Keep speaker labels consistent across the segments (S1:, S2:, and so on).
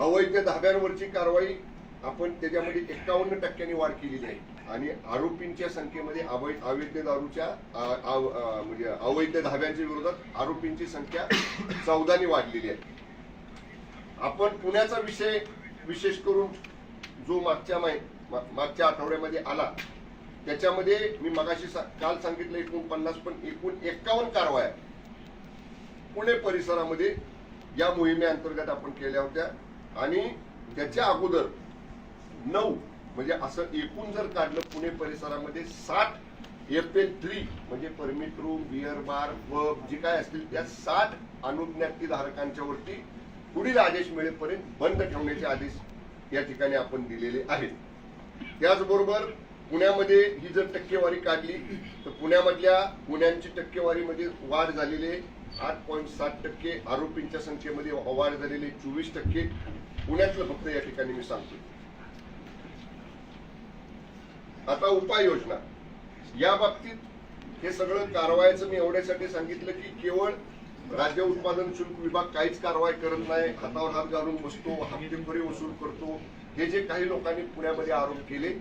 S1: अवैध धाब्यांवरची कारवाई आपण त्याच्यामध्ये एकावन्न टक्क्यांनी वाढ केलेली आहे. आणि आरोपींच्या संख्येमध्ये अवैध अवैध दारूच्या म्हणजे अवैध धाब्यांच्या विरोधात आरोपींची संख्या चौदाने वाढलेली आहे. आपण पुण्याचा विषय विशेष करून जो मागच्या माहि मागच्या आठवड्यामध्ये आला त्याच्यामध्ये मी मगाशी सा- काल सांगितलं एकूण पन्नास पण एकूण एक्कावन्न कारवाया पुणे परिसरामध्ये या मोहिमेअंतर्गत आपण केल्या होत्या. आणि त्याच्या अगोदर नऊ म्हणजे असं एकूण जर काढलं पुणे परिसरामध्ये साठ एफ एल थ्री म्हणजे परमिट रूम बिअर बार व जे काय असतील त्या साठ अनुज्ञाती धारकांच्या वरती पुढील आदेश मिळेपर्यंत बंद ठेवण्याचे आदेश या ठिकाणी आपण दिलेले आहेत. त्याचबरोबर पुण्यामध्ये ही जर टक्केवारी काढली तर पुण्यामधल्या गुन्ह्यांची टक्केवारीमध्ये वाढ झालेली आठ पॉईंट सात टक्के आरोपींच्या संख्येमध्ये वाढ झालेली चोवीस टक्के. पुण्यातलं फक्त या ठिकाणी मी सांगतो. आता उपाययोजना. या बाबतीत हे सगळं कारवायचं मी एवढ्यासाठी सांगितलं की केवळ राज्य उत्पादन शुल्क विभाग काहीच कारवाई करत नाही. हातावर हात घालून बसतो हप्तेखोरी वसूल करतो. हे जे काही लोकांनी पुण्यामध्ये आरोप केले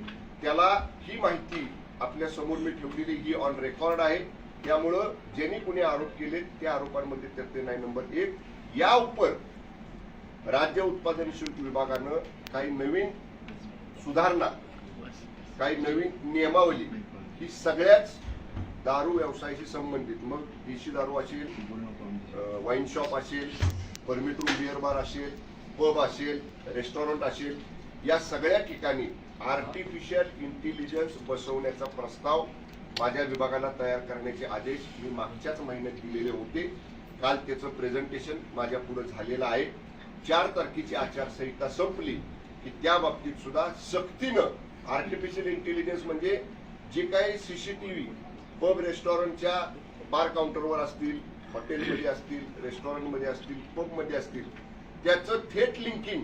S1: त्याला ही माहिती आपल्यासमोर मी ठेवलेली ही ऑन रेकॉर्ड आहे. त्यामुळं ज्यांनी कुणी आरोप केले त्या आरोपांमध्ये त्यातले नाही. नंबर एक या उपर राज्य उत्पादन शुल्क विभागानं काही नवीन सुधारणा काही नवीन नियमावली ही सगळ्याच दारू व्यवसायाशी संबंधित. मग देशी दारू असेल वाईन शॉप असेल परमिट रूम बिअर बार असेल पब असेल रेस्टॉरंट असेल या सगळ्या ठिकाणी आर्टिफिशियल इंटेलिजन्स बसवण्याचा प्रस्ताव माझ्या विभागाला तयार करण्याचे आदेश मी मागच्याच महिन्यात दिलेले होते. काल त्याचं प्रेझेंटेशन माझ्या पुढे झालेलं आहे. चार तारखेची आचारसंहिता संपली की त्या बाबतीत सुद्धा सक्तीनं आर्टिफिशियल इंटेलिजन्स म्हणजे जे काही सीसीटीव्ही पब रेस्टॉरंटच्या बार काउंटरवर असतील हॉटेलमध्ये असतील रेस्टॉरंटमध्ये असतील पबमध्ये असतील त्याचं थेट लिंकिंग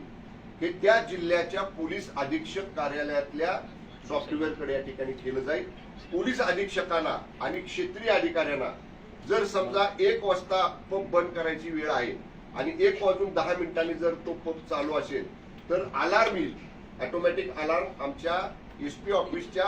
S1: हे त्या जिल्ह्याच्या पोलीस अधीक्षक कार्यालयातल्या सॉफ्टवेअरकडे या ठिकाणी केलं जाईल. पोलीस अधीक्षकांना आणि क्षेत्रीय अधिकाऱ्यांना जर समजा एक वाजता पब बंद करायची वेळ आहे आणि एक वाजून दहा मिनिटांनी जर तो पंप चालू असेल तर अलार्म येईल. ऑटोमॅटिक अलार्म आमच्या एस पी ऑफिसच्या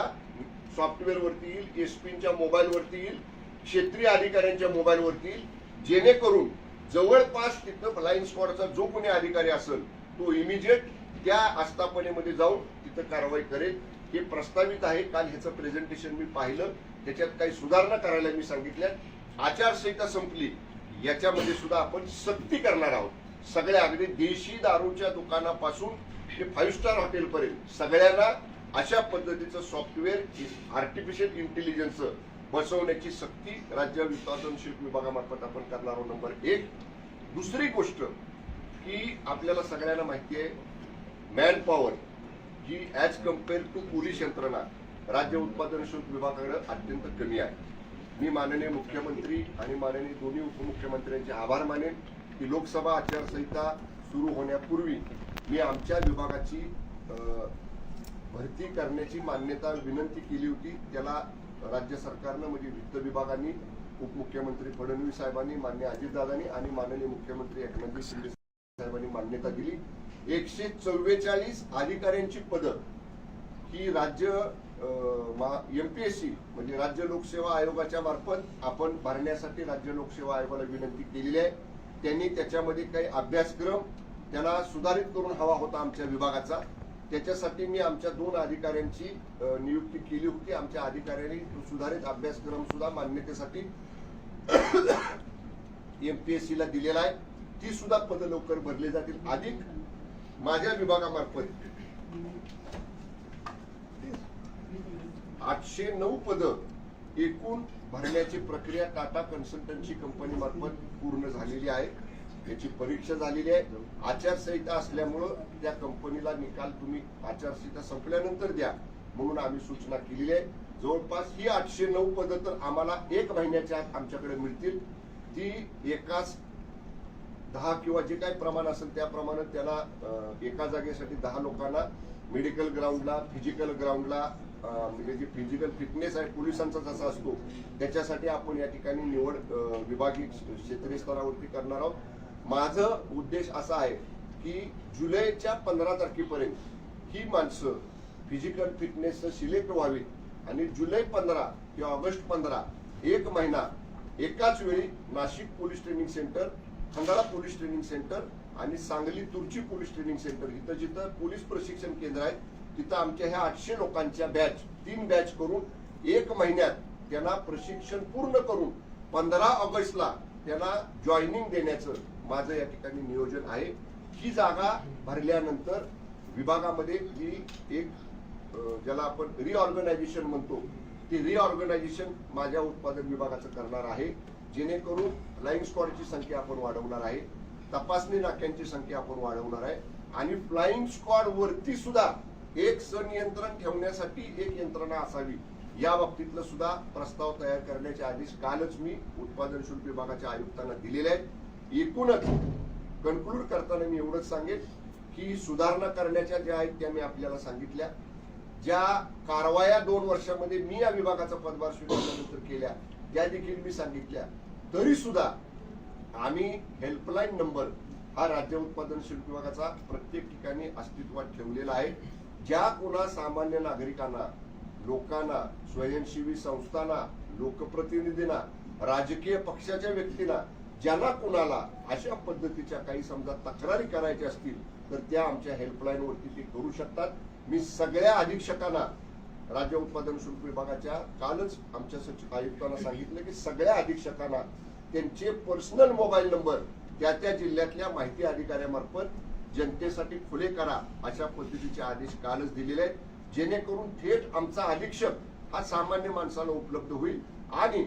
S1: सॉफ्टवेअरवरती येईल एस पीच्या मोबाईलवरती येईल क्षेत्रीय अधिकाऱ्यांच्या मोबाईलवरती येईल. जेणेकरून जवळपास तिथं फ्लाईंग स्क्वॉडचा जो कोणी अधिकारी असेल तो इमिजिएट त्या आस्थापनेमध्ये जाऊन तिथं कारवाई करेल. हे प्रस्तावित आहे. काल ह्याचं प्रेझेंटेशन मी पाहिलं. त्याच्यात काही सुधारणा करायला मी सांगितल्या. आचारसंहिता संपली. याच्यामध्ये सुद्धा आपण सक्ती करणार आहोत. सगळ्या अगदी देशी दारूच्या दुकानापासून ते फाईव्ह स्टार हॉटेलपर्यंत सगळ्यांना अशा पद्धतीचं सॉफ्टवेअर आर्टिफिशियल इंटेलिजन्स बसवण्याची सक्ती राज्य उत्पादन विभागामार्फत आपण करणार आहोत. नंबर एक. दुसरी गोष्ट की आपल्याला सगळ्यांना माहिती आहे मॅन पॉवर ही ॲज कंपेअर टू पोलीस यंत्रणा राज्य उत्पादन शुल्क विभागाकडे अत्यंत कमी आहे. मी माननीय मुख्यमंत्री आणि माननीय दोन्ही उपमुख्यमंत्र्यांचे आभार मानेन की लोकसभा आचारसंहिता सुरू होण्यापूर्वी मी आमच्या विभागाची भरती करण्याची मान्यता विनंती केली होती. त्याला राज्य सरकारनं म्हणजे वित्त विभागाने उपमुख्यमंत्री फडणवीस साहेबांनी मान्य अजितदादांनी आणि माननीय मुख्यमंत्री एकनाथजी शिंदे साहेबांनी मान्यता दिली. एकशे चव्वेचाळीस अधिकाऱ्यांची पदं ही राज्य एम पी एस सी म्हणजे राज्य लोकसेवा आयोगाच्या मार्फत आपण भरण्यासाठी राज्य लोकसेवा आयोगाला विनंती केलेली आहे. त्यांनी त्याच्यामध्ये काही अभ्यासक्रम त्याला सुधारित करून हवा होता आमच्या विभागाचा. त्याच्यासाठी मी आमच्या दोन अधिकाऱ्यांची नियुक्ती केली होती. आमच्या अधिकाऱ्यांनी सुधारित अभ्यासक्रम सुद्धा मान्यतेसाठी एस सीला दिलेला आहे. ती सुद्धा पदं लवकर भरली जातील. अधिक माझ्या विभागामार्फत आठशे नऊ पद एकूण भरण्याची प्रक्रिया टाटा कन्सल्टन्सी कंपनी मार्फत पूर्ण झालेली आहे. याची परीक्षा झालेली आहे. आचारसंहिता असल्यामुळं त्या कंपनीला निकाल तुम्ही आचारसंहिता संपल्यानंतर द्या म्हणून आम्ही सूचना केलेली आहे. जवळपास ही आठशे नऊ पदं तर आम्हाला एक महिन्याच्या आत आमच्याकडे मिळतील. ती एकाच दहा किंवा जे काही प्रमाण असेल त्याप्रमाणे त्याला एका जागेसाठी दहा लोकांना मेडिकल ग्राउंडला फिजिकल ग्राउंडला म्हणजे जी फिजिकल फिटनेस आहे पोलिसांचा जसा असतो. त्याच्यासाठी आपण या ठिकाणी निवड विभागीय क्षेत्रीय स्तरावरती करणार आहोत. माझं उद्देश असा आहे की जुलैच्या पंधरा तारखेपर्यंत ही माणसं फिजिकल फिटनेस सिलेक्ट व्हावी आणि जुलै पंधरा किंवा ऑगस्ट पंधरा एक महिना एकाच वेळी Nashik police training centre Khandala police training centre आणि Sangli Turchi police training centre इथं जिथं पोलीस प्रशिक्षण केंद्र आहे तिथं आमच्या ह्या आठशे लोकांच्या बॅच तीन बॅच करून एक महिन्यात त्यांना प्रशिक्षण पूर्ण करून पंधरा ऑगस्टला त्यांना जॉईनिंग देण्याचं माझं या ठिकाणी नियोजन आहे. ही जागा भरल्यानंतर विभागामध्ये ही एक ज्याला आपण रिऑर्गनायझेशन म्हणतो ती रिऑर्गनायझेशन माझ्या उत्पादन विभागाचं करणार आहे. जेणेकरून फ्लाईंग स्क्वॉडची संख्या आपण वाढवणार आहे. तपासणी नाक्यांची संख्या आपण वाढवणार आहे. आणि फ्लाईंग स्क्वॉड वरती सुद्धा एक संनियंत्रण ठेवण्यासाठी एक यंत्रणा असावी. या बाबतीतलं सुद्धा प्रस्ताव तयार करण्याच्या आदेश कालच मी उत्पादन शुल्क विभागाच्या आयुक्तांना दिलेले आहेत एकूणच कन्क्लूड करताना मी एवढंच सांगेन की सुधारणा करण्याच्या ज्या आहेत त्या मी आपल्याला सांगितल्या. ज्या कारवाया दोन वर्षामध्ये मी या विभागाचा पदभार स्वीकारल्यानंतर केल्या त्या देखील मी सांगितल्या. तरी सुद्धा आम्ही हेल्पलाईन नंबर हा राज्य उत्पादन शुल्क विभागाचा प्रत्येक ठिकाणी अस्तित्वात ठेवलेला आहे. ज्या कोणा सामान्य नागरिकांना लोकांना स्वयंसेवी संस्थांना लोकप्रतिनिधींना राजकीय पक्षाच्या व्यक्तींना ज्यांना कोणाला अशा पद्धतीच्या काही समजा तक्रारी करायच्या असतील तर त्या आमच्या हेल्पलाईनवरती ते करू शकतात. मी सगळ्या अधीक्षकांना राज्य उत्पादन शुल्क विभागाच्या कालच आमच्या सचिव आयुक्तांना सांगितलं की सगळ्या अधीक्षकांना त्यांचे पर्सनल मोबाईल नंबर त्या त्या जिल्ह्यातल्या माहिती अधिकाऱ्यामार्फत जनतेसाठी खुले करा अशा पद्धतीचे आदेश कालच दिलेले आहेत. जेणेकरून थेट आमचा अधीक्षक हा सामान्य माणसाला उपलब्ध होईल. आणि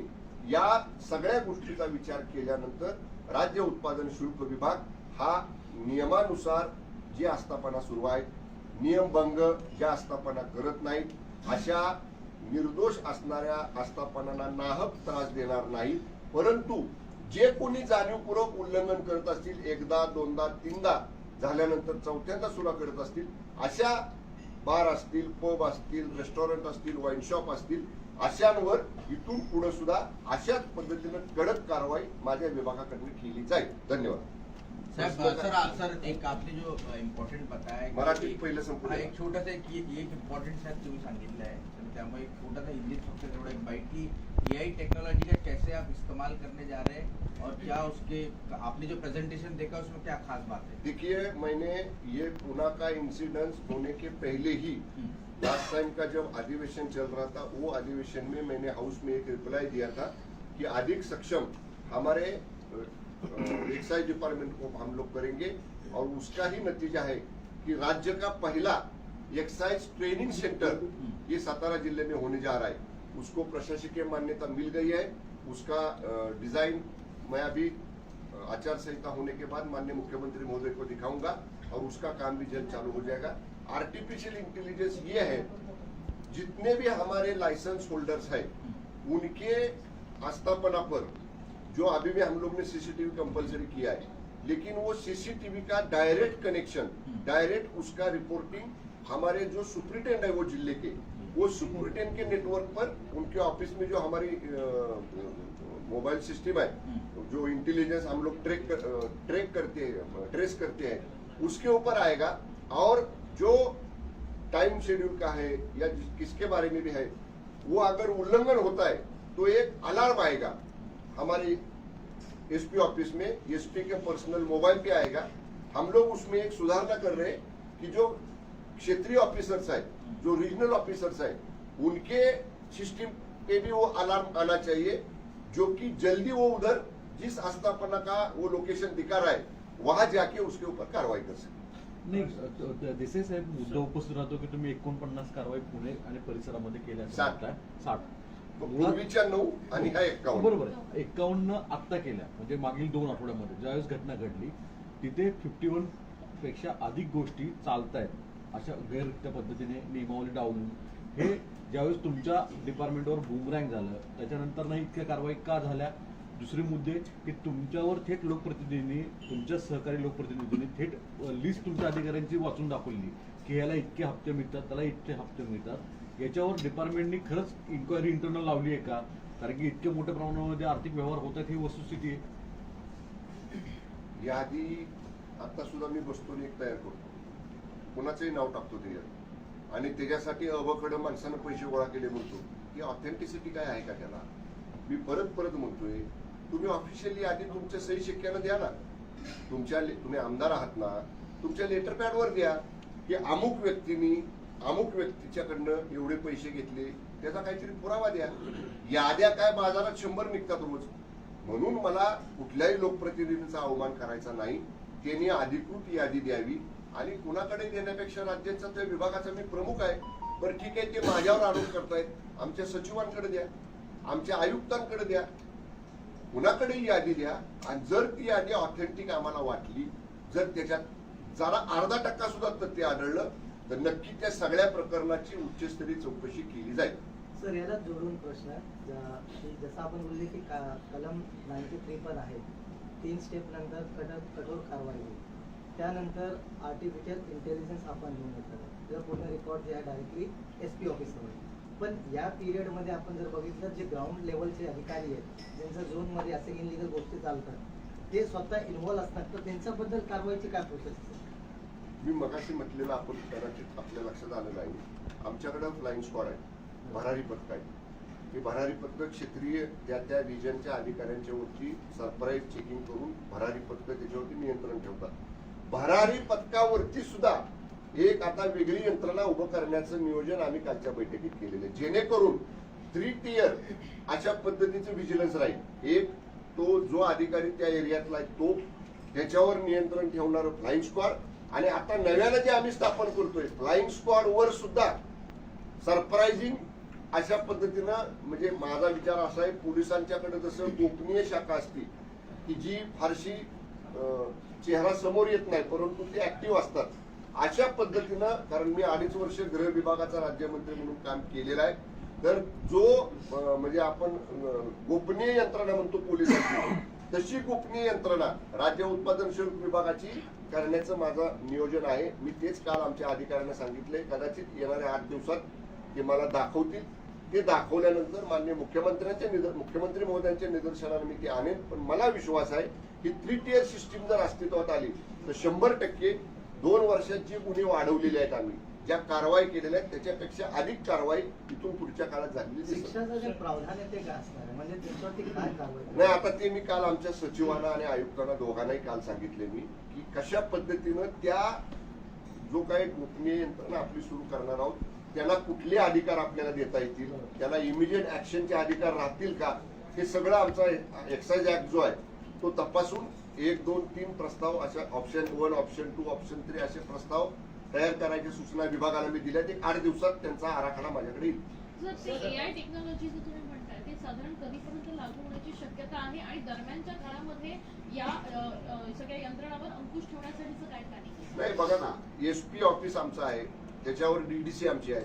S1: या सगळ्या गोष्टीचा विचार केल्यानंतर राज्य उत्पादन शुल्क विभाग हा नियमानुसार जे आस्थापना सुरू आहेत नियमभंग ज्या आस्थापना करत नाहीत अशा निर्दोष असणाऱ्या आस्थापनांना नाहक त्रास देणार नाही परंतु जे कोणी जाणीवपूर्वक उल्लंघन करत असतील एकदा दोनदा तीनदा झाल्यानंतर चौथ्यांदा सुद्धा करत असतील अशा बार असतील पब असतील रेस्टॉरंट असतील वाईन शॉप असतील अशांवर इथून पुढे सुद्धा अशाच पद्धतीनं कडक कारवाई माझ्या विभागाकडून केली जाईल. धन्यवाद.
S2: साहब सर एक आपने जो इम्पॉर्टंट बताया की-
S1: मराठीत पहिलं संपूर्ण.
S2: एक छोटासा एक एक इम्पॉर्टंट साहेब तुम्ही सांगितलं आहे. त्यामुळे एक छोटासा हिंदीत फक्त तेवढं एक बाईट की एआई टेक्नोलॉजी का कैसे आप इस्तेमाल करने जा रहे हैं और क्या उसके आपने जो प्रेजेंटेशन देखा उसमें क्या खास बात है?
S1: देखिए मैंने ये पुणे का इंसिडेंस होने के पहले ही
S2: हम्म,
S1: लास्ट टाइम का जब अधिवेशन चल रहा था वो अधिवेशन में मैंने हाउस में एक रिप्लाई दिया था कि अधिक सक्षम हमारे एक्साइज डिपार्टमेंट को हम लोग करेंगे और उसका ही नतीजा है कि राज्य का पहला एक्साइज ट्रेनिंग सेंटर ये सातारा ज़िले में होने जा रहा है। उसको प्रशासकीय मान्यता मिल गई है। उसका डिज़ाइन मैं अभी आचार संहिता होने के बाद माननीय मुख्यमंत्री महोदय को दिखाऊँगा और उसका काम भी जल्द चालू हो जाएगा। आर्टिफिशियल इंटेलिजेंस ये है, जितने भी हमारे लाइसेंस होल्डर्स हैं, उनके आस्थापना पर, जो अभी भी हम लोग ने सीसीटीवी कंपलसरी किया है, लेकिन वो सीसीटीवी का डायरेक्ट कनेक्शन, डायरेक्ट उसका रिपोर्टिंग हमारे जो सुप्रिटेंडेंट है वो ज़िले के वो सुप्रिटेंडेंट के नेटवर्क पर उनके ऑफ़िस में जो हमारी मोबाइल सिस्टम है जो इंटेलिजेंस हम लोग ट्रैक कर, ट्रैक करते हैं ट्रेस करते हैं उसके ऊपर आएगा। और जो टाइम शेड्यूल का है या किसके बारे में भी है वो अगर उल्लंघन होता है तो एक अलार्म आएगा। हमारी एसपी ऑफ़िस में एसपी के पर्सनल मोबाइल पे आएगा। हम लोग उसमें एक सुधारना कर रहे हैं कि जो क्षेत्रीय ऑफिसर्स है जो रीजनल ऑफिसर्स है उनके सिस्टम पे भी वो अलार्म आना चाहिए जो कि जल्दी वो उधर जिस आस्थापना का वो लोकेशन दिखा रहा है वहां जाके उसके ऊपर कार्रवाई कर सके।
S3: नाही देसाई साहेब मुद्दा उपस्थित राहतो की तुम्ही एकोणपन्नास कारवाई पुणे आणि परिसरामध्ये केल्या
S1: साठ.
S3: साठ.
S1: पूर्वीच्या नऊ आणि ह्या एक्कावन्न
S3: बरोबर आहे. एक्कावन्न आत्ता केल्या. म्हणजे मागील दोन आठवड्यामध्ये ज्यावेळेस घटना घडली तिथे फिफ्टी वनपेक्षा अधिक गोष्टी चालतायत. अशा गैररित्या पद्धतीने नियमावली डावलून हे ज्यावेळेस तुमच्या डिपार्टमेंटवर बुमरँग झालं त्याच्यानंतर नाही इतक्या कारवाई का झाल्या? दुसरे मुद्दे की तुमच्यावर थेट लोकप्रतिनिधींनी तुमच्या सहकारी लोकप्रतिनिधींनी थेट लिस्ट तुमच्या अधिकाऱ्यांची वाचून दाखवली की याला इतके हप्ते मिळतात त्याला इतके हप्ते मिळतात. याच्यावर डिपार्टमेंटनी खरंच इन्क्वायरी इंटरनल लावली आहे का? कारण की इतक्या मोठ्या प्रमाणामध्ये आर्थिक व्यवहार होत आहेत ही वस्तुस्थिती आहे.
S1: याआधी आता सुद्धा मी बसतो एक तयार करतो. कुणाचंही नाव टाकतो त्याच्यात आणि त्याच्यासाठी अवकडं माणसानं पैसे गोळा केले म्हणतो. की ऑथेंटिसिटी काय आहे का त्याला? मी परत परत म्हणतोय तुम्ही ऑफिशियली आधी तुमच्या सही शिक्क्यानं द्या ना. तुमच्या तुम्ही आमदार आहात ना तुमच्या लेटर पॅडवर द्या. की अमुक व्यक्तीनी अमुक व्यक्तीच्याकडनं एवढे पैसे घेतले त्याचा काहीतरी पुरावा द्या. याद्या काय बाजारात शंभर निघतात रोज. म्हणून मला कुठल्याही लोकप्रतिनिधींचा अवमान करायचा नाही. त्यांनी अधिकृत यादी द्यावी. आणि कुणाकडे देण्यापेक्षा राज्याचा त्या विभागाचा मी प्रमुख आहे बरं ठीक आहे ते माझ्यावर आरोप करतायत. आमच्या सचिवांकडे द्या आमच्या आयुक्तांकडे द्या. कुणाकडेही यादी द्या? आणि जर ती यादी ऑथेंटिक आम्हाला वाटली जर त्याच्यात जरा अर्धा टक्का सुद्धा तथ्य आढळलं तर नक्की त्या सगळ्या प्रकरणाची उच्चस्तरीय चौकशी केली जाईल.
S4: सर याला जोडून प्रश्न जसं आपण बोलले की का- कलम नाईन्टी थ्री पण आहे. तीन स्टेप नंतर कठोर कठोर कारवाई होईल. त्यानंतर आर्टिफिशियल इंटेलिजन्स आपण घेऊन येतात त्याचा पूर्ण रेकॉर्ड जे आहे डायरेक्टली एस पी ऑफिसवर पण या पिरियडमध्ये आपण जर बघितलं जे ग्राउंड लेवलचे अधिकारी आहेत ज्यांच्या झोनमध्ये असे इनलिगल गोष्टी चालतात ते स्वतः इन्व्हॉल्व असतात. तर त्यांच्याबद्दल कारवाईची काय प्रोसेस
S1: मी मगाशी म्हटलेलं आपण कदाचित आपल्या लक्षात आलं नाही. आमच्याकडे फ्लाईंग स्क्वॉड आहे भरारी पथक आहे हे भरारी पथक क्षेत्रीय त्या त्या रिजनच्या अधिकाऱ्यांच्या वरती सरप्राईज चेकिंग करून भरारी पथक त्याच्यावरती नियंत्रण ठेवतात. भरारी पथकावरती सुद्धा एक आता वेगळी यंत्रणा उभं करण्याचं नियोजन आम्ही कालच्या बैठकीत केलेलं आहे. जेणेकरून थ्री टियर अशा पद्धतीचं व्हिजिलन्स राहील. एक तो जो अधिकारी त्या एरियातला आहे तो त्याच्यावर नियंत्रण ठेवणारं फ्लाईंग स्क्वॉड आणि आता नव्यानं जे आम्ही स्थापन करतोय फ्लाईंग स्क्वॉड वर सुद्धा सरप्राइझिंग अशा पद्धतीनं म्हणजे माझा विचार असा आहे पोलिसांच्याकडे जसं गोपनीय शाखा असते की जी फारशी चेहरा समोर येत नाही परंतु ते ऍक्टिव्ह असतात. अशा पद्धतीनं कारण मी अडीच वर्ष गृह विभागाचा राज्यमंत्री म्हणून काम केलेलं आहे तर जो म्हणजे आपण गोपनीय यंत्रणा म्हणतो पोलिसांची तशी गोपनीय यंत्रणा राज्य उत्पादन शुल्क विभागाची करण्याचं माझं नियोजन आहे. मी तेच काल आमच्या अधिकाऱ्यांना सांगितले कदाचित येणाऱ्या आठ दिवसात ते मला दाखवतील. ते दाखवल्यानंतर माननीय मुख्यमंत्र्यांच्या निदर मुख्यमंत्री महोदयांच्या निदर्शनाला मी ते आणेन पण मला विश्वास आहे की थ्री टियर सिस्टीम जर अस्तित्वात आली तर शंभर टक्के दोन वर्षात जी गुन्हे वाढवलेले आहेत आम्ही ज्या कारवाई केलेल्या आहेत त्याच्यापेक्षा अधिक कारवाई इथून पुढच्या काळात झालेली
S4: म्हणजे
S1: नाही आता ते मी काल आमच्या सचिवांना आणि आयुक्तांना दोघांनाही काल सांगितले मी की कशा पद्धतीनं त्या जो काही गोपनीय यंत्रणा आपली सुरू करणार आहोत त्याला कुठले अधिकार आपल्याला देता येतील त्याला इमिजिएट ऍक्शनचे अधिकार राहतील का हे सगळं आमचा एक्साइज ऍक्ट जो आहे तो तपासून एक दोन तीन प्रस्ताव अशा option one option two option three असे प्रस्ताव तयार करायच्या सूचना विभागाला मी दिल्या. एक आठ दिवसात त्यांचा आराखडा माझ्याकडे येईल.
S5: जर ते एआय टेक्नॉलॉजी जे तुम्ही म्हणताय ते साधारण कधीपर्यंत लागू होण्याची शक्यता आहे? आणि दरम्यानच्या काळामध्ये या अ, अ, सगळ्या यंत्रणावर अंकुश ठेवण्यासाठीचं काय प्लॅनिंग
S1: नाही बघा ना. एसपी ऑफिस आमचं आहे. त्याच्यावर डीडीसी आमची आहे.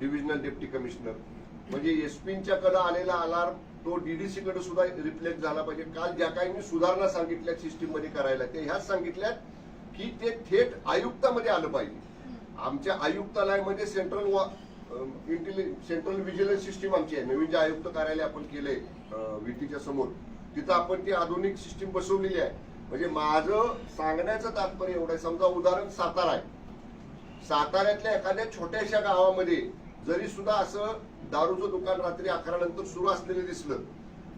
S1: डिव्हिजनल डेप्टी कमिशनर म्हणजे एसपीच्या कडे आलेला अलार्म तो डीडीसी कडे सुद्धा रिफ्लेक्ट झाला पाहिजे. काल ज्या काही मी सुधारणा सांगितल्या सिस्टीममध्ये करायला ते ह्याच सांगितल्यात की ते थेट आयुक्तामध्ये आलं पाहिजे. आमच्या आयुक्तालयामध्ये सेंट्रल सेंट्रल व्हिजिलन्स सिस्टीम आमची आहे. नवीन जे आयुक्त कार्यालय आपण केलंय विटीच्या समोर तिथं आपण ती आधुनिक सिस्टीम बसवलेली आहे. म्हणजे माझं सांगण्याचं तात्पर्य एवढं आहे. समजा उदाहरण सातारा आहे. साताऱ्यातल्या एखाद्या छोट्याशा गावामध्ये जरी सुद्धा असं दारूचं दुकान रात्री अकरा नंतर सुरू असलेलं दिसलं.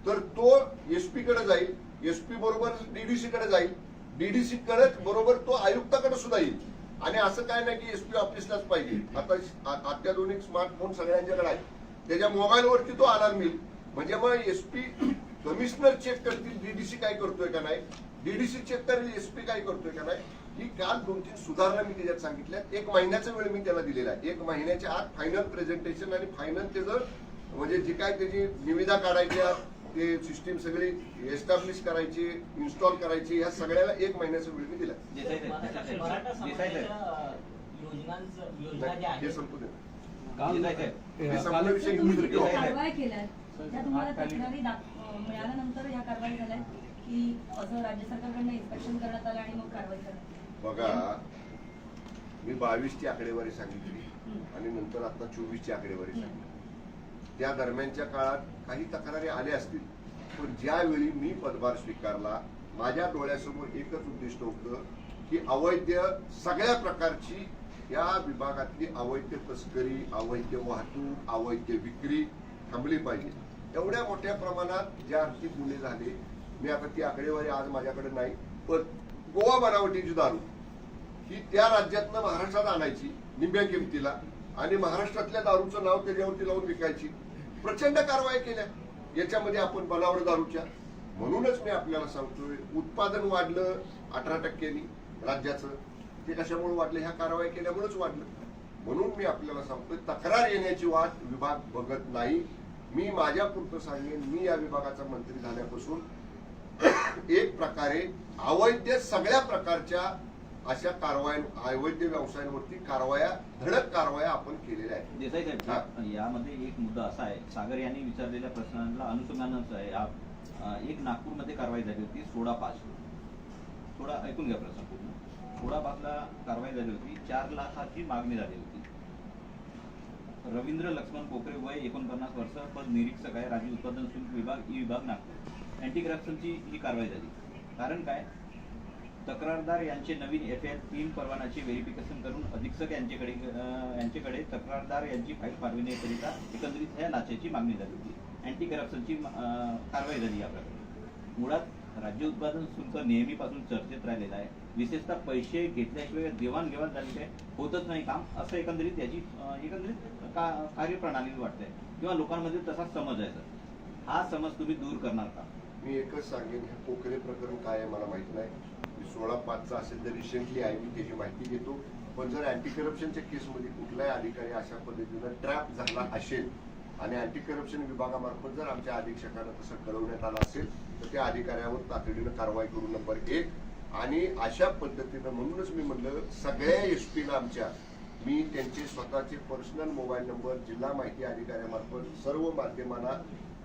S1: तर तो एसपी कडे जाईल एसपी बरोबर डीडीसी कडे जाईल. डीडीसी कडे बरोबर तो आयुक्ताकडे सुद्धा येईल. आणि असं काय नाही की एसपी ऑफिसलाच पाहिजे. आता अत्याधुनिक स्मार्टफोन सगळ्यांच्याकडे आहे. त्याच्या मोबाईलवरती तो अलार्म येईल. म्हणजे मग एसपी कमिशनर चेक करतील डीडीसी काय करतोय का नाही? डीडीसी चेक करेल एसपी काय करतोय का नाही? ही काल दोन तीन सुधारणा मी त्याच्यात सांगितल्या. एक महिन्याचा वेळ मी त्याला दिलेला आहे. एक महिन्याच्या आत फायनल प्रेझेंटेशन आणि फायनल त्याचं म्हणजे जी काय त्याची निविदा काढायच्या ते सिस्टीम सगळी एस्टॅब्लिश करायची इन्स्टॉल करायची या सगळ्याला एक महिन्याचा वेळ मी दिला. हे संपू. हे
S6: मिळाल्यानंतर ह्या कारवाई झाल्या की असं राज्य सरकारकडनं इन्स्पेक्शन करण्यात आलं आणि मग कारवाई करण्यात
S1: बघा मी बावीसची आकडेवारी सांगितली आणि नंतर आता चोवीसची आकडेवारी सांगितली. त्या दरम्यानच्या काळात काही तक्रारी आल्या असतील पण ज्यावेळी मी पदभार स्वीकारला माझ्या डोळ्यासमोर एकच उद्दिष्ट होतं की अवैध सगळ्या प्रकारची या विभागातली अवैध तस्करी अवैध वाहतूक अवैध विक्री थांबली पाहिजे. एवढ्या मोठ्या प्रमाणात ज्या आर्थिक गुन्हे झाले मी आता ती आकडेवारी आज माझ्याकडे नाही पण गोवा बनावटीची दारू ही त्या राज्यातनं महाराष्ट्रात आणायची निम्ब्या किमतीला आणि महाराष्ट्रातल्या दारूचं नाव त्याच्यावरती लावून विकायची. प्रचंड कारवाई केल्या. याच्यामध्ये आपण बनावट दारूच्या. म्हणूनच मी आपल्याला सांगतोय उत्पादन वाढलं अठरा टक्क्यांनी राज्याचं. ते कशामुळे वाढलं? ह्या कारवाई केल्यामुळेच वाढलं. म्हणून मी आपल्याला सांगतोय तक्रार येण्याची वाट विभाग बघत नाही. मी माझ्या पुरतं सांगेन मी या विभागाचा मंत्री झाल्यापासून एक प्रकारे अवैध सगळ्या प्रकारच्या अशा कारवाई अवैध व्यवसायांवरती कारवाया धडक कारवाया आपण केलेल्या आहेत.
S7: साहेब यामध्ये एक मुद्दा असा आहे. सागर यांनी विचारलेल्या प्रश्नांना अनुषंगानच आहे. एक नागपूरमध्ये कारवाई झाली होती सोळा पाच. सोळा ऐकून घ्या प्रश्न पूर्ण. सोळा पाचला कारवाई झाली होती. चार लाखाची मागणी झाली होती. रवींद्र लक्ष्मण कोकरे वय एकोणपन्नास वर्ष पद निरीक्षक आहे. राज्य उत्पादन शुल्क विभाग ई विभाग नागपूर. अँटी करप्शनची ही कारवाई झाली. कारण काय? तक्रारदार यांचे नवीन एफ आय तीन परवानाचे व्हेरिफिकेशन करून अधीक्षक यांच्याकडे यांच्याकडे तक्रारदार यांची फाईल पाठविण्याकरिता एकंदरीत ह्या लाचेची मागणी झाली होती. अँटी करप्शनची कारवाई झाली या मुळात राज्य उत्पादन शुल्क नेहमीपासून चर्चेत राहिलेलं आहे. विशेषतः पैसे घेतल्याशिवाय देवाणघेवाण झालेले होतच नाही काम. असं एकंदरीत याची एकंदरीत का कार्यप्रणाली वाटते किंवा लोकांमध्ये तसाच समज आहे सर. हा समज तुम्ही दूर करणार का?
S1: मी एकच सांगेन हे पोखरे प्रकरण काय आहे मला माहीत नाही. मी सोळा पाचचा असेल तर रिसेंटली आहे मी त्याची माहिती घेतो. पण जर अँटी करप्शनच्या केसमध्ये कुठलाही अधिकारी अशा पद्धतीनं ट्रॅप झाला असेल आणि अँटी करप्शन विभागामार्फत जर आमच्या अधीक्षकांना तसं कळवण्यात आलं असेल तर त्या अधिकाऱ्यावर तातडीनं कारवाई करू नंबर एक. आणि अशा पद्धतीनं म्हणूनच मी म्हणलं सगळ्या एस पीला आमच्या मी त्यांचे स्वतःचे पर्सनल मोबाईल नंबर जिल्हा माहिती अधिकाऱ्यामार्फत सर्व माध्यमांना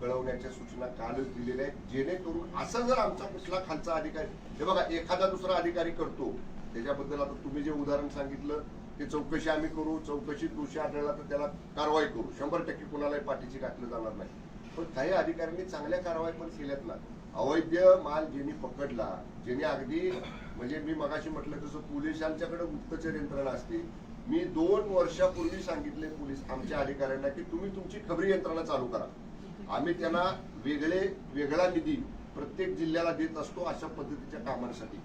S1: कळवण्याच्या सूचना कालच दिलेल्या आहेत. जेणेकरून असं जर आमचा कुठला खालचा अधिकारी हे बघा एखादा दुसरा अधिकारी करतो त्याच्याबद्दल आता तुम्ही जे उदाहरण सांगितलं ते चौकशी आम्ही करू चौकशीत दोषी आढळला तर त्याला कारवाई करू. शंभर टक्के कुणालाही पाठीची घातलं जाणार नाही. पण काही अधिकाऱ्यांनी चांगल्या कारवाई पण केल्यात ना. अवैध माल ज्यांनी पकडला ज्यांनी अगदी म्हणजे मी मगाशी म्हटलं तसं पोलिसांच्याकडे गुप्तचर यंत्रणा असते. मी दोन वर्षापूर्वी सांगितले पोलीस आमच्या अधिकाऱ्यांना की तुम्ही तुमची खबरी यंत्रणा चालू करा. आम्ही त्यांना वेगळे वेगळा निधी प्रत्येक जिल्ह्याला देत असतो अशा पद्धतीच्या कामांसाठी.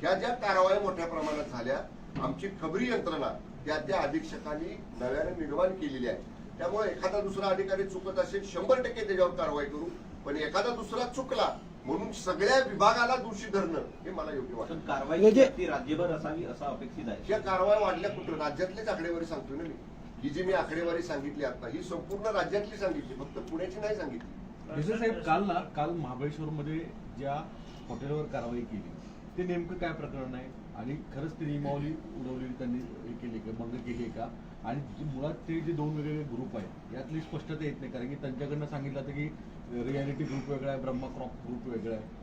S1: ह्या ज्या कारवाई मोठ्या प्रमाणात झाल्या आमची खबरी यंत्रणा त्या त्या अधीक्षकांनी नव्याने निर्माण केलेली आहे. त्यामुळे एखादा दुसरा अधिकारी चुकत असेल शंभर टक्के त्याच्यावर कारवाई करू. पण एखादा दुसरा चुकला म्हणून सगळ्या विभागाला दोषी धरणं हे मला योग्य वाटतं.
S7: कारवाई ती राज्यभर असावी असं अपेक्षित आहे.
S1: या कारवाई वाढल्या कुठं? राज्यातलीच आकडेवारी सांगतोय ना मी. ही जी मी आकडेवारी सांगितली आता ही संपूर्ण राज्यातली सांगितली फक्त पुण्याची नाही सांगितली.
S3: साहेब काल ना काल महाबळेश्वरमध्ये ज्या हॉटेलवर कारवाई केली ते नेमकं काय प्रकरण आहे? आणि खरंच ती नियमावली उडवलेली त्यांनी हे केली का भंग केली आहे का? आणि मुळात ते जे दोन वेगवेगळे ग्रुप आहेत यातली स्पष्टता येत नाही कारण की त्यांच्याकडनं सांगितलं होतं की रियालिटी ग्रुप वेगळा आहे ब्रह्मा क्रॉप ग्रुप वेगळा आहे.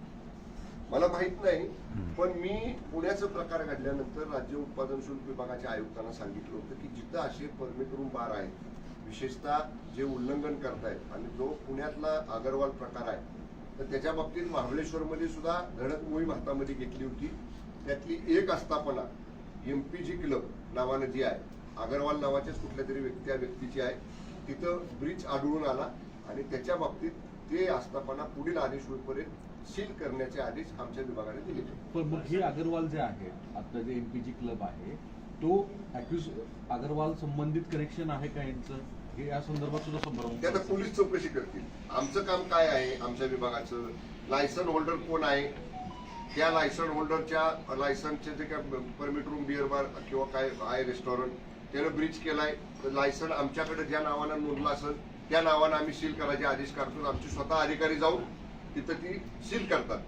S1: मला माहीत नाही पण मी पुण्याचा प्रकार घडल्यानंतर राज्य उत्पादन शुल्क विभागाच्या आयुक्तांना सांगितलं होतं की जिथं असे परमिट रूम बार आहेत विशेषतः जे उल्लंघन करतायत आणि जो पुण्यातला अगरवाल प्रकार आहे तर त्याच्या बाबतीत महाबळेश्वरमध्ये सुद्धा धडक मोहीम हातामध्ये घेतली होती. त्यातली एक आस्थापना एम पी जी क्लब नावानं जी आहे अगरवाल नावाच्याच कुठल्या तरी व्यक्ती त्या व्यक्तीची आहे. तिथं ब्रिज आढळून आला आणि त्याच्या बाबतीत ते आस्थापना पुढील आदेश होईपर्यंत सील करण्याचे आदेश आमच्या विभागाने दिले
S3: पण मग हे अगरवाल जे आहे आता जे एमपीजी क्लब आहे तो अॅक्युज अगरवाल संबंधित कनेक्शन आहे का यांचं? हे या संदर्भात सुद्धा
S1: ते आता
S3: संदर्भ
S1: पोलीस चौकशी करतील. आमचं काम काय आहे आमच्या विभागाचं? लायसन होल्डर कोण आहे? त्या लायसन होल्डरच्या लायसनचे जे काय परमिट रूम बिअर बार किंवा काय आहे रेस्टॉरंट त्यानं ब्रिज केलाय. लायसन आमच्याकडे ज्या नावानं नोंदलं असेल त्या नावानं आम्ही सील करायचे आदेश काढतो. आमचे स्वतः अधिकारी जाऊन तिथं ती सील करतात.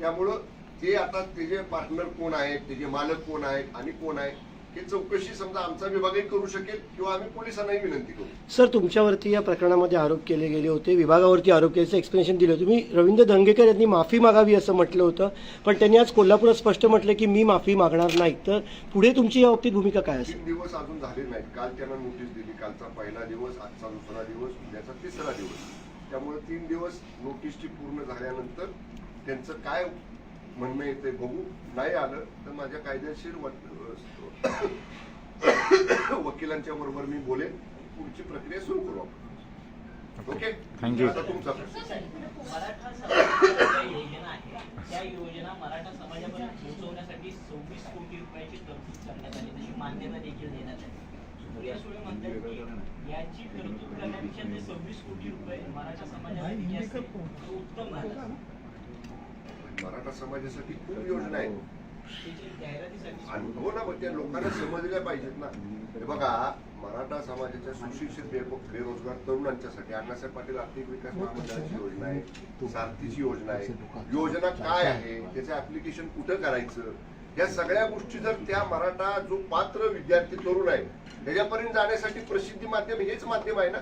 S1: त्यामुळं ते आता त्याचे पार्टनर कोण आहेत त्याचे मालक कोण आहेत आणि कोण आहे हे चौकशी समजा आमचा विभागही करू शकेल किंवा आम्ही पोलिसांनाही विनंती करू.
S8: सर तुमच्यावरती या प्रकरणामध्ये आरोप केले गेले होते विभागावरती आरोप केल्याचं एक्सप्लेनेशन दिलं तुम्ही रवींद्र धंगेकर यांनी माफी मागावी असं म्हटलं होतं पण त्यांनी आज कोल्हापुरात स्पष्ट म्हटलं की मी माफी मागणार नाही. तर पुढे तुमची या बाबतीत भूमिका काय असेल?
S1: दिवस अजून झाले नाहीत. काल त्यांना नोटीस दिली. कालचा पहिला दिवस आजचा दुसरा दिवस उद्याचा तिसरा दिवस. त्यामुळे तीन दिवस नोटीसची पूर्ण झाल्यानंतर त्यांचं काय म्हणणं येते बघू. नाही आलं तर माझ्या कायदेशीर वक- वकिलांच्या बरोबर मी बोलेन. पुढची प्रक्रिया सुरू करू आपण. Okay
S9: you.
S1: आता तुमचा
S10: त्या योजना मराठा समाजापर्यंत पोहोचवण्यासाठी सव्वीस कोटी रुपयाची तरतूद करण्यात आली. तशी मान्यता देखील देण्यात आली. सुप्रिया सुळे म्हणतात की याची तरतूद करण्यापेक्षा ते सव्वीस कोटी रुपये मराठा उत्तम
S1: समाजासाठी खूप योजना आहेत. हो ना मग त्या लोकांना समजल्या पाहिजेत ना. हे बघा मराठा समाजाच्या सुशिक्षित बेरोजगार तरुणांच्यासाठी अण्णासाहेब पाटील आर्थिक विकास महामंडळाची योजना आहे सारथीची योजना आहे. योजना काय आहे? त्याचं ऍप्लिकेशन कुठं करायचं? या सगळ्या गोष्टी जर त्या मराठा जो पात्र विद्यार्थी तरुण आहे त्याच्यापर्यंत जाण्यासाठी प्रसिद्धी माध्यम हेच माध्यम आहे ना?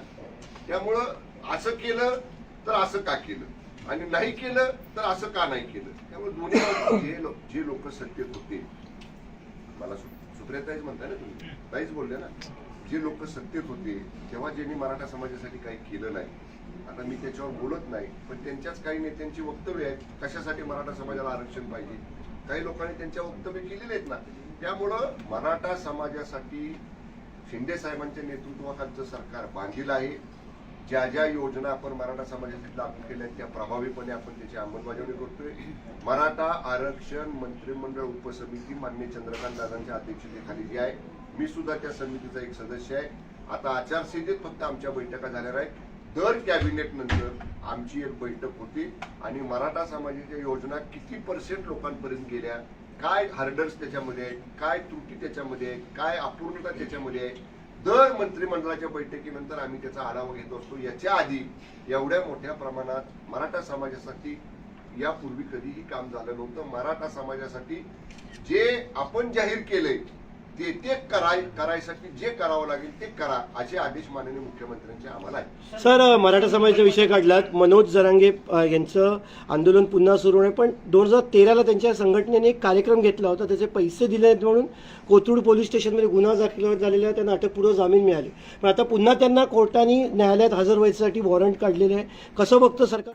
S1: त्यामुळं असं केलं तर असं का केलं? आणि नाही केलं तर असं का नाही केलं? त्यामुळे दोन्ही जे जे लोक सत्तेत होते मला सुप्रियाताईच म्हणताय ना तुम्ही? ताईच बोलले ना? जे लोक सत्तेत होते तेव्हा ज्यांनी मराठा समाजासाठी काही केलं नाही आता मी त्याच्यावर बोलत नाही पण त्यांच्याच काही नेत्यांची वक्तव्य आहेत कशासाठी मराठा समाजाला आरक्षण पाहिजे? काही लोकांनी त्यांच्या वक्तव्य केलेले आहेत ना त्यामुळं मराठा समाजासाठी शिंदे साहेबांच्या नेतृत्वाखालचं सरकार बांधील आहे. ज्या ज्या योजना आपण मराठा समाजासाठी लागू केल्या आहेत त्या प्रभावीपणे आपण त्याची अंमलबजावणी करतोय. मराठा आरक्षण मंत्रिमंडळ उपसमिती मान्य चंद्रकांत दादांच्या अध्यक्षतेखाली जी आहे मी सुद्धा त्या समितीचा एक सदस्य आहे. आता आचारसंहितेत फक्त आमच्या बैठका झाल्या आहेत. दर कॅबिनेट नंतर आमची एक बैठक होती आणि मराठा समाजाच्या योजना किती पर्सेंट लोकांपर्यंत गेल्या? काय हार्डर्स त्याच्यामध्ये आहेत? काय त्रुटी त्याच्यामध्ये आहेत? काय अपूर्णता त्याच्यामध्ये आहे? दर मंत्रिमंडळाच्या बैठकीनंतर आम्ही त्याचा आढावा घेत असतो. याच्या आधी एवढ्या मोठ्या प्रमाणात मराठा समाजासाठी यापूर्वी कधीही काम झालं नव्हतं. मराठा समाजासाठी जे आपण जाहीर केलंय ते ते कराय करायसाठी जे करावं लागेल ते करा असे आदेश माननीय मुख्यमंत्र्यांचे आम्हाला आहेत.
S8: सर मराठा समाजाचा विषय काढलात. मनोज जरांगे अ, यांचं आंदोलन पुन्हा सुरू आहे. पण दोन हजार तेराला त्यांच्या संघटनेने एक कार्यक्रम घेतला होता. त्याचे पैसे दिले नाहीत म्हणून कोथरूड पोलीस स्टेशनमध्ये गुन्हा दाखल झालेला आहे. त्यांना अटकपूर्व जामीन मिळाली. पण आता पुन्हा त्यांना कोर्टाने न्यायालयात हजर व्हायसाठी वॉरंट काढलेले आहे. कसं बघतं सरकार?